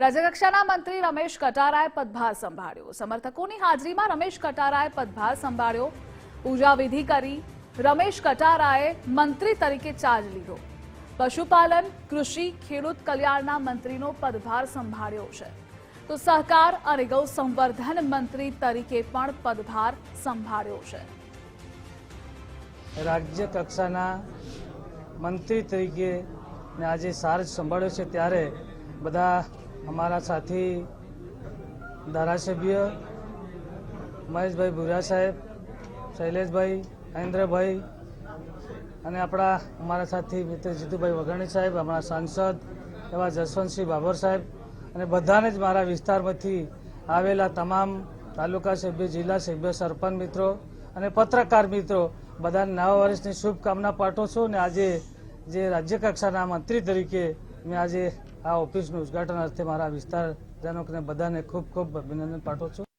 રાજ્યકક્ષાના મંત્રી રમેશ કટારાએ પદભાર સંભાળ્યો. સમર્થકોની હાજરીમાં રમેશ કટારાએ પદભાર સંભાળ્યો. પૂજા વિધિ કરી રમેશ કટારાએ મંત્રી તરીકે ચાર્જ લીધો. પશુપાલન, કૃષિ, ખેડૂત કલ્યાણના મંત્રીનો પદભાર સંભાળ્યો છે. તો સહકાર અને ગૌ સંવર્ધન મંત્રી તરીકે પણ પદભાર સંભાળ્યો છે. રાજ્ય કક્ષાના મંત્રી તરીકે આજે સાર્જ સંભાળ્યો છે. ત્યારે બધા અમારા સાથી, ધારાસભ્ય, મહેશભાઈ ભુરા સાહેબ, શૈલેષભાઈ, મહેન્દ્રભાઈ અને આપણા, અમારા સાથી મિત્ર જીતુભાઈ વઘાણી સાહેબ, અમારા સાંસદ એવા જસવંતસિંહ બાબર સાહેબ અને બધાને જ મારા વિસ્તારમાંથી આવેલા તમામ તાલુકા સભ્ય, જિલ્લા સભ્ય, સરપંચ મિત્રો અને પત્રકાર મિત્રો, બધાને નવા વર્ષની શુભકામના પાઠવું છું ને આજે જે રાજ્ય કક્ષાના મંત્રી તરીકે મેં આજે આ ઓફિસનું ઉદઘાટન અર્થે મારા વિસ્તાર વિસ્તારજનોને બધાને ખૂબ ખૂબ અભિનંદન પાઠવું છું.